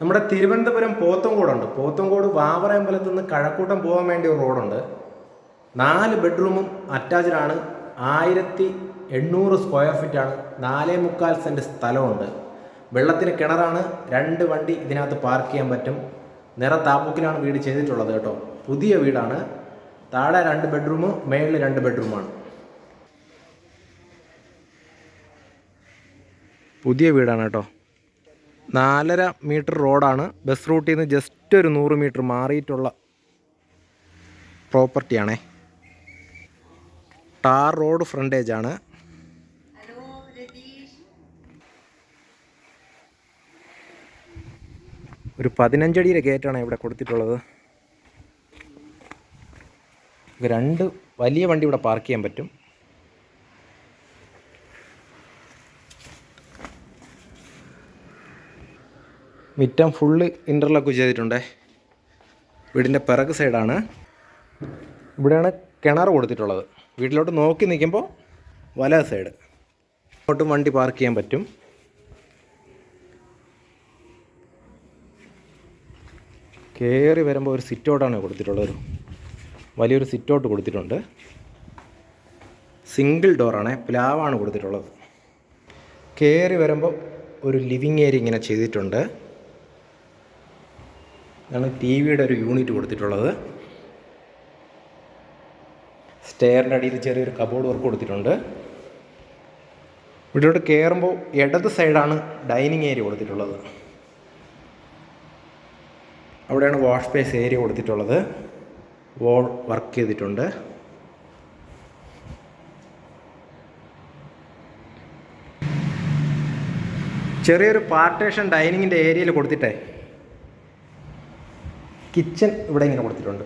നമ്മുടെ തിരുവനന്തപുരം പോത്തങ്കോടുണ്ട് പോത്തങ്കോട് വാവറയമ്പലത്ത് നിന്ന് കഴക്കൂട്ടം പോകാൻ വേണ്ടി ഒരു റോഡുണ്ട്. നാല് ബെഡ്റൂമും അറ്റാച്ച്ഡ് ആണ് ആയിരത്തി എണ്ണൂറ് സ്ക്വയർ ഫീറ്റ് ആണ് നാലേ മുക്കാൽ സെന്റ് സ്ഥലമുണ്ട്. വെള്ളത്തിന് കിണറാണ്. രണ്ട് വണ്ടി ഇതിനകത്ത് പാർക്ക് ചെയ്യാൻ പറ്റും. നിറ താപ്പൂക്കിലാണ് വീട് ചെയ്തിട്ടുള്ളത് കേട്ടോ. പുതിയ വീടാണ്. താഴെ രണ്ട് ബെഡ്റൂം മേളിൽ രണ്ട് ബെഡ്റൂമാണ്. പുതിയ വീടാണ് കേട്ടോ. നാലര മീറ്റർ റോഡാണ്. ബസ് റൂട്ടിൽ നിന്ന് ജസ്റ്റ് ഒരു നൂറ് മീറ്റർ മാറിയിട്ടുള്ള പ്രോപ്പർട്ടിയാണേ. ടാർ റോഡ് ഫ്രണ്ടേജ് ആണ് ഒരു പതിനഞ്ചടിയിലെ ഗേറ്റാണ് ഇവിടെ കൊടുത്തിട്ടുള്ളത്. രണ്ട് വലിയ വണ്ടി ഇവിടെ പാർക്ക് ചെയ്യാൻ പറ്റും. മിറ്റം ഫുള്ള് ഇന്റർലോക്ക് ചെയ്തിട്ടുണ്ട്. വീടിന്റെ പിറക് സൈഡാണ് ഇവിടെയാണ് കിണർ കൊടുത്തിട്ടുള്ളത്. വീട്ടിലോട്ട് നോക്കി നിൽക്കുമ്പോൾ വല സൈഡ് അങ്ങോട്ടും വണ്ടി പാർക്ക് ചെയ്യാൻ പറ്റും. കയറി വരുമ്പോൾ ഒരു സിറ്റ് ഔട്ടാണ് കൊടുത്തിട്ടുള്ളത്. വലിയൊരു സിറ്റ് ഔട്ട് കൊടുത്തിട്ടുണ്ട്. സിംഗിൾ ഡോറാണ് പ്ലാവാണ് കൊടുത്തിട്ടുള്ളത്. കയറി വരുമ്പോൾ ഒരു ലിവിങ് ഏരിയ ഇങ്ങനെ ചെയ്തിട്ടുണ്ട്. ഇതാണ് ടി വിയുടെ ഒരു യൂണിറ്റ് കൊടുത്തിട്ടുള്ളത്. സ്റ്റെയറിന്റെ അടിയിൽ ചെറിയൊരു കബോർഡ് വർക്ക് കൊടുത്തിട്ടുണ്ട്. ഇവിടോട്ട് കയറുമ്പോൾ ഇടത് സൈഡാണ് ഡൈനിങ് ഏരിയ കൊടുത്തിട്ടുള്ളത്. അവിടെയാണ് വാഷ് സ്പേസ് ഏരിയ കൊടുത്തിട്ടുള്ളത്. വോൾ വർക്ക് ചെയ്തിട്ടുണ്ട്. ചെറിയൊരു പാർട്ടേഷൻ ഡൈനിങ്ങിന്റെ ഏരിയയിൽ കൊടുത്തിട്ടേ. കിച്ചൺ ഇവിടെ ഇങ്ങനെ കൊടുത്തിട്ടുണ്ട്.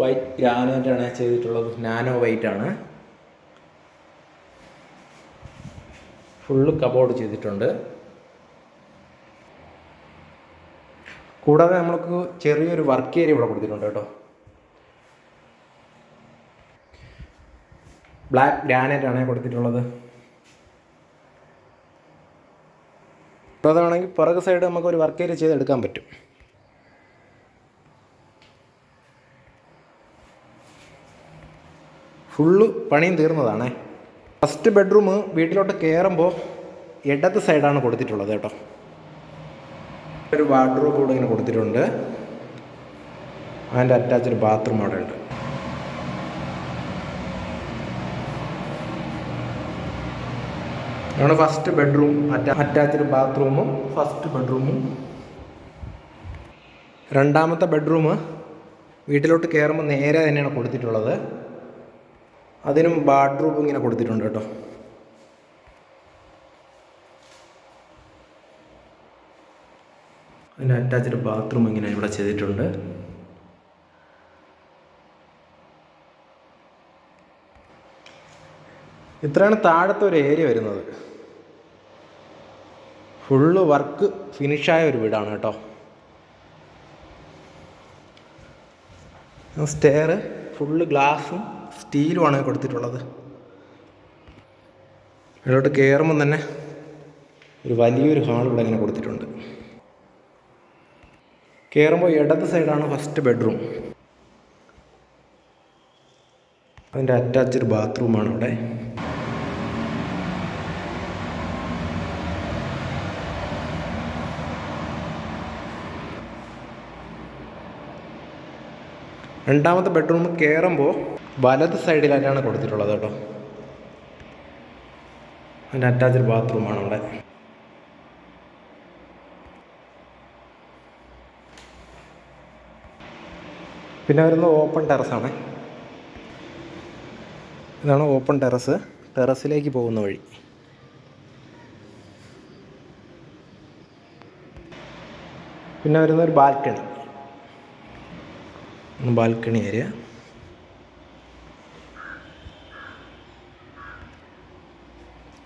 വൈറ്റ് ഗ്രാനൈറ്റാണ് ചെയ്തിട്ടുള്ളത്. നാനോ വൈറ്റ് ആണ്. ഫുള്ള് കബോർഡ് ചെയ്തിട്ടുണ്ട്. കൂടാതെ നമ്മൾക്ക് ചെറിയൊരു വർക്ക് ഏരിയ ഇവിടെ കൊടുത്തിട്ടുണ്ട് കേട്ടോ. ബ്ലാക്ക് ഗ്രാനൈറ്റ് ആണ് കൊടുത്തിട്ടുള്ളത്. അപ്പോൾ അതാണെങ്കിൽ പിറക് സൈഡ് നമുക്ക് ഒരു വർക്ക് ഏരിയ ചെയ്തെടുക്കാൻ പറ്റും. ഫുള്ള് പണിയും തീർന്നതാണേ. ഫസ്റ്റ് ബെഡ്റൂം വീട്ടിലോട്ട് കയറുമ്പോൾ ഇടത് സൈഡാണ് കൊടുത്തിട്ടുള്ളത് കേട്ടോ. ഒരു വാർഡ്രോബ് കൂടെ ഇങ്ങനെ കൊടുത്തിട്ടുണ്ട്. അതിന്റെ അറ്റാച്ച്ഡ് ബാത്റൂം അവിടെ ഉണ്ട് ആണ് ഫസ്റ്റ് ബെഡ്റൂം അറ്റാച്ച്ഡ് ബാത്റൂമും ഫസ്റ്റ് ബെഡ്റൂമും രണ്ടാമത്തെ ബെഡ്റൂം വീട്ടിലോട്ട് കയറുമ്പോൾ നേരെ തന്നെയാണ് കൊടുത്തിട്ടുള്ളത്. അതിനും ബാത്റൂം ഇങ്ങനെ കൊടുത്തിട്ടുണ്ട് കേട്ടോ. അതിന്റെ അറ്റാച്ച്ഡ് ബാത്റൂം ഇങ്ങനെ ഇവിടെ ചെയ്തിട്ടുണ്ട്. ഇത്രയാണ് താഴത്തെ ഒരു ഏരിയ വരുന്നത്. ഫുള്ള് വർക്ക് ഫിനിഷായ ഒരു വീടാണ് കേട്ടോ. സ്റ്റെയർ ഫുള്ള് ഗ്ലാസും സ്റ്റീലുമാണ് കൊടുത്തിട്ടുള്ളത്. ഇതിലോട്ട് കയറുമ്പം തന്നെ ഒരു വലിയൊരു ഹാൾ ഇവിടെ ഇങ്ങനെ കൊടുത്തിട്ടുണ്ട്. കയറുമ്പോൾ ഇടത് സൈഡാണ് ഫസ്റ്റ് ബെഡ്റൂം അതിന്റെ അറ്റാച്ച്ഡ് ബാത്റൂമാണ് ഇവിടെ. രണ്ടാമത്തെ ബെഡ്റൂം കയറുമ്പോൾ വലത് സൈഡിലായിട്ടാണ് കൊടുത്തിട്ടുള്ളത് കേട്ടോ. അതിന്റെ അറ്റാച്ച്ഡ് ബാത്റൂമാണ് അവിടെ. പിന്നെ വരുന്നത് ഓപ്പൺ ടെറസാണ് ഇതാണ് ഓപ്പൺ ടെറസ് ടെറസിലേക്ക് പോകുന്ന വഴി. പിന്നെ വരുന്ന ഒരു ബാൽക്കണി ബാൽക്കണി ഏരിയ.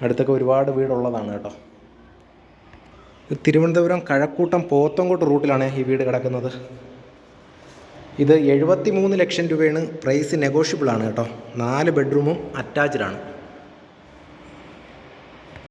അടുത്തൊക്കെ ഒരുപാട് വീടുള്ളതാണ് കേട്ടോ. തിരുവനന്തപുരം കഴക്കൂട്ടം പോത്തങ്കോട്ട് റൂട്ടിലാണ് ഈ വീട് കിടക്കുന്നത്. ഇത് എഴുപത്തി മൂന്ന് ലക്ഷം രൂപയാണ് പ്രൈസ് നെഗോഷ്യബിളാണ് കേട്ടോ. നാല് ബെഡ്റൂമും അറ്റാച്ച്ഡാണ്